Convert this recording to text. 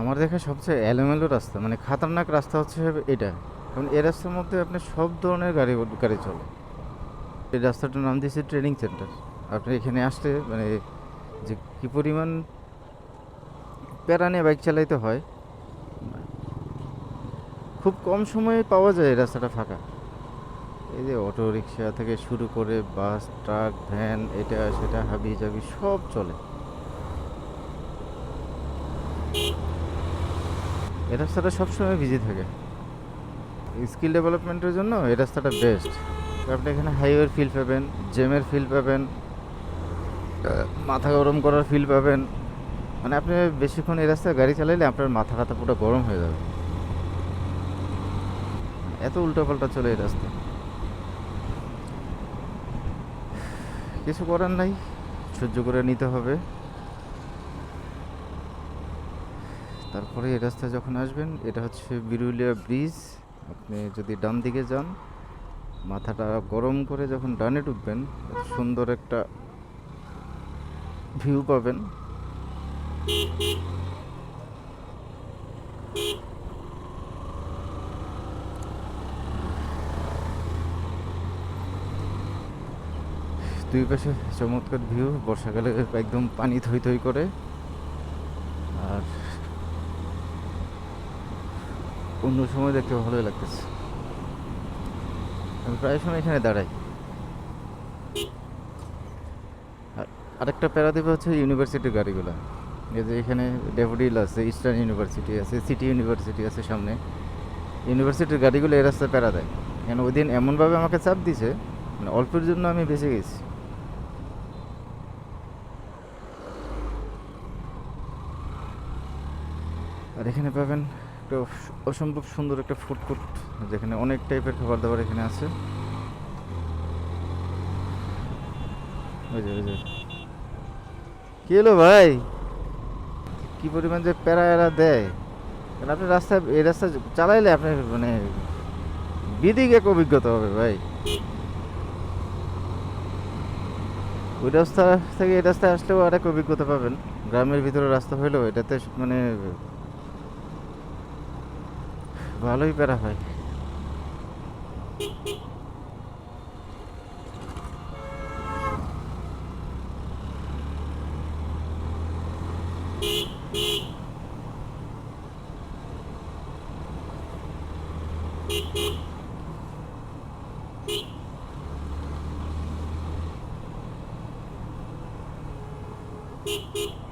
আমার দেখা সবচেয়ে এলোমেলো রাস্তা মানে খাতারনাক রাস্তা হচ্ছে এটা। কারণ এই রাস্তার মধ্যে আপনার সব ধরনের গাড়ি গাড়ি চলে। এই রাস্তাটার নাম দিয়েছে ট্রেনিং সেন্টার। আপনি এখানে আসলে মানে যে কী পরিমাণ প্যারা নিয়ে বাইক চালাইতে হয়, খুব কম সময়ে পাওয়া যায় রাস্তাটা ফাঁকা। এই যে অটো রিক্সা থেকে শুরু করে বাস, ট্রাক, ভ্যান, এটা, সেটা হাবি জাবি সব চলে। এই রাস্তাটা সবসময় বিজি থাকে। স্কিল ডেভেলপমেন্টের জন্য এই রাস্তাটা বেস্ট আপনি এখানে হাইওয়ের ফিল পাবেন জেমের ফিল পাবেন মাথা গরম করার ফিল পাবেন। মানে আপনি বেশিক্ষণ এই রাস্তায় গাড়ি চালাইলে আপনার মাথা খাতা পুরো গরম হয়ে যাবে। এত উল্টোপাল্টা চলে এই রাস্তা। কিছু করার নাই, সহ্য করে নিতে হবে। তারপরে এই রাস্তায় যখন আসবেন, এটা হচ্ছে বিরুলিয়া ব্রিজ। আপনি যদি ডান দিকে যান, মাথাটা গরম করে যখন ডানে ঢুকবেন সুন্দর একটা ভিউ পাবেন। দুই পাশে চমৎকার ভিউ বর্ষাকালে একদম পানি থই থই করে আর অন্য সময় দেখতে ভালোই লাগতেছে। আমি প্রায় সময় এখানে দাঁড়াই। আর আরেকটা প্যারা দেবে হচ্ছে ইউনিভার্সিটির গাড়িগুলো। এই যে এখানে ডেভোডিল আছে ইস্টার্ন ইউনিভার্সিটি আছে সিটি ইউনিভার্সিটি আছে সামনে। ইউনিভার্সিটির গাড়িগুলো এই রাস্তায় প্যারা দেয়। কেন ওই দিন এমনভাবে আমাকে চাপ দিছে মানে অল্পের জন্য আমি বেঁচে গেছি। আর এখানে পাবেন একটা অসম্ভব সুন্দর একটা ফুড কোর্ট যেখানে অনেক টাইপের খাবার দাবার এখানে আছে। কি হলো ভাই? কি পরিমাণ যে প্যারা এরা দেয়? কারণ আপনি রাস্তায়, এই রাস্তা চালাইলে আপনার মানে বিদিক এক অভিজ্ঞতা হবে ভাই। ওই রাস্তা থেকে এই রাস্তায় আসলেও আরেক অভিজ্ঞতা পাবেন। গ্রামের ভিতরে রাস্তা হইলেও এটাতে মানে ভালোই প্যারা হয় Beep, beep.